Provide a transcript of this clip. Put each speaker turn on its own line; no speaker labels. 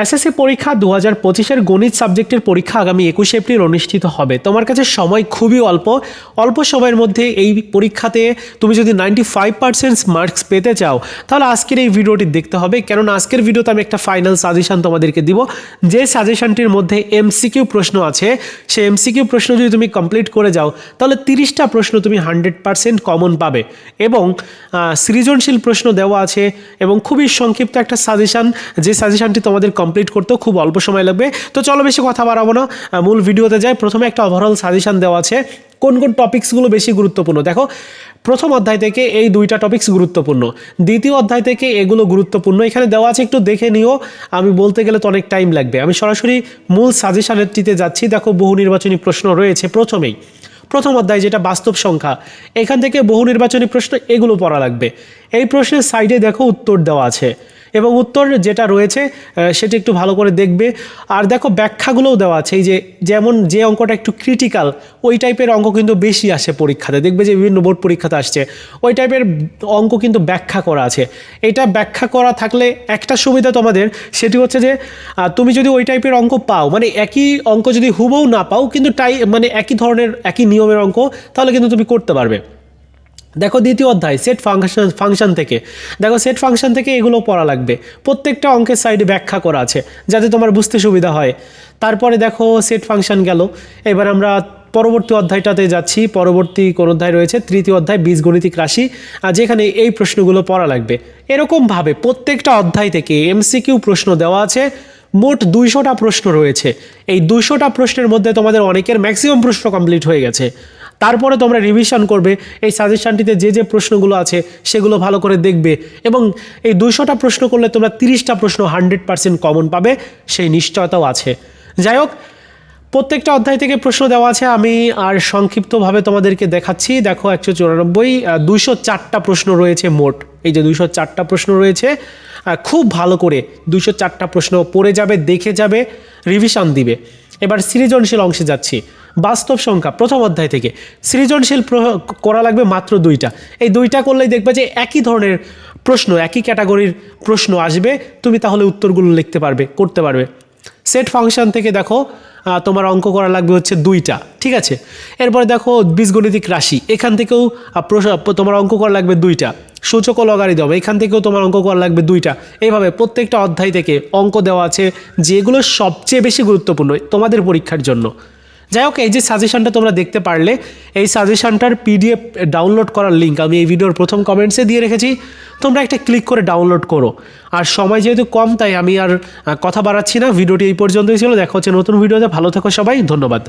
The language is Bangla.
এসএসসি পরীক্ষা দু হাজার পঁচিশের গণিত সাবজেক্টের পরীক্ষা আগামী একুশে এপ্রিল অনুষ্ঠিত হবে। তোমার কাছে সময় খুবই অল্প। অল্প সময়ের মধ্যে এই পরীক্ষাতে তুমি যদি নাইনটি ফাইভ পার্সেন্ট মার্কস পেতে চাও, তাহলে আজকের এই ভিডিওটি দেখতে হবে। কেননা আজকের ভিডিওতে আমি একটা ফাইনাল সাজেশান তোমাদেরকে দিব। যে সাজেশনটির মধ্যে এমসিকিউ প্রশ্ন আছে, সে এমসিকিউ প্রশ্ন যদি তুমি কমপ্লিট করে যাও, তাহলে তিরিশটা প্রশ্ন তুমি হান্ড্রেড পার্সেন্ট কমন পাবে। এবং সৃজনশীল প্রশ্ন দেওয়া আছে এবং খুবই সংক্ষিপ্ত একটা সাজেশান যে সাজেশনটি তোমাদের কমপ্লিট করতেও খুব অল্প সময় লাগবে। তো চলো বেশি কথা বাড়াবো না। মূল ভিডিওতে যাই। প্রথমে একটা ওভারঅল সাজেশান দেওয়া আছে। কোন কোন টপিক্সগুলো বেশি গুরুত্বপূর্ণ? দেখো, প্রথম অধ্যায় থেকে এই দুইটা টপিকস গুরুত্বপূর্ণ। দ্বিতীয় অধ্যায় থেকে এগুলো গুরুত্বপূর্ণ। এখানে দেওয়া আছে, একটু দেখে নিও। আমি বলতে গেলে তো অনেক টাইম লাগবে। আমি সরাসরি মূল সাজেশনেরটিতে যাচ্ছি। দেখো, বহু নির্বাচনী প্রশ্ন রয়েছে প্রথমেই। প্রথম অধ্যায় যেটা বাস্তব সংখ্যা, এখান থেকে বহু নির্বাচনী প্রশ্ন এগুলো পড়া লাগবে। এই প্রশ্নের সাইডে দেখো উত্তর দেওয়া আছে। এবং উত্তর যেটা রয়েছে সেটা একটু ভালো করে দেখবে। আর দেখো, ব্যাখ্যাগুলোও দেওয়া আছে, এই যে যেমন যে অঙ্কটা একটু ক্রিটিক্যাল ওই টাইপের অঙ্ক কিন্তু বেশি আসে পরীক্ষাতে। দেখবে যে বিভিন্ন বোর্ড পরীক্ষাতে আসছে। ওই টাইপের অঙ্ক কিন্তু ব্যাখ্যা করা আছে। এটা ব্যাখ্যা করা থাকলে একটা সুবিধা তোমাদের সেটি হচ্ছে যে তুমি যদি ওই টাইপের অঙ্ক পাও মানে একই অঙ্ক যদি হুবও না পাও, কিন্তু টাই মানে একই ধরনের, একই নিয়মের অঙ্ক, তাহলে কিন্তু তুমি করতে পারবে। দেখো দ্বিতীয় অধ্যায় সেট ফাংশন ফাংশন থেকে। দেখো সেট ফাংশন থেকে এগুলো পড়া লাগবে। প্রত্যেকটা অঙ্কের সাইডে ব্যাখ্যা করা আছে, যাতে তোমার বুঝতে সুবিধা হয়। তারপরে দেখো সেট ফাংশন গেল। এবার আমরা পরবর্তী অধ্যায়টাতে যাচ্ছি। পরবর্তী কোন অধ্যায় রয়েছে? তৃতীয় অধ্যায়, বীজগণিতিক রাশি। আর যেখানে এই প্রশ্নগুলো পড়া লাগবে। এরকমভাবে প্রত্যেকটা অধ্যায় থেকে এমসিকিউ প্রশ্ন দেওয়া আছে। মোট দুইশোটা প্রশ্ন রয়েছে। এই দুইশোটা প্রশ্নের মধ্যে তোমাদের অনেকের ম্যাক্সিমাম প্রশ্ন কমপ্লিট হয়ে গেছে। তারপরে তোমরা রিভিশন করবে। এই সাজেশনটিতে যে যে প্রশ্নগুলো আছে, সেগুলো ভালো করে দেখবে এবং এই দুইশোটা প্রশ্ন করলে তোমরা তিরিশটা প্রশ্ন হান্ড্রেড পার্সেন্ট কমন পাবে, সেই নিশ্চয়তাও আছে। যাই হোক, প্রত্যেকটা অধ্যায় থেকে প্রশ্ন দেওয়া আছে, আমি আর সংক্ষিপ্তভাবে তোমাদেরকে দেখাচ্ছি। দেখো, একশো চুরানব্বই দুইশো চারটা প্রশ্ন রয়েছে মোট। এই যে দুইশো চারটা প্রশ্ন রয়েছে খুব ভালো করে দুইশো চারটা প্রশ্ন পড়ে যাবে, দেখে যাবে রিভিশন দিবে। এবার সৃজনশীল অংশে যাচ্ছি। বাস্তব সংখ্যা, প্রথম অধ্যায় থেকে। সৃজনশীল করা লাগবে মাত্র দুইটা। এই দুইটা করলেই দেখবে যে একই ধরনের প্রশ্ন, একই ক্যাটাগরির প্রশ্ন আসবে, তুমি তাহলে উত্তরগুলো লিখতে পারবে, করতে পারবে। সেট ফাংশন থেকে দেখো তোমার অঙ্ক করা লাগবে হচ্ছে দুইটা, ঠিক আছে? এরপরে দেখো, বীজগণিতিক রাশি, এখান থেকেও তোমার অঙ্ক করা লাগবে দুইটা। সূচক ও লগারিদম, এখান থেকেও তোমার অঙ্ক করা লাগবে দুইটা। এইভাবে প্রত্যেকটা অধ্যায় থেকে অঙ্ক দেওয়া আছে, যেগুলো সবচেয়ে বেশি গুরুত্বপূর্ণ তোমাদের পরীক্ষার জন্য। যাই হোক, এই যে সাজেশনটা তোমরা দেখতে পারলে, এই সাজেশনটার পিডিএফ ডাউনলোড করার লিঙ্ক আমি এই ভিডিওর প্রথম কমেন্টসে দিয়ে রেখেছি। তোমরা একটা ক্লিক করে ডাউনলোড করো। আর সময় যেহেতু কম, তাই আমি আর কথা বাড়াচ্ছি না। ভিডিওটি এই পর্যন্তই ছিল। দেখা হচ্ছে নতুন ভিডিওতে ভালো থাকো সবাই। ধন্যবাদ।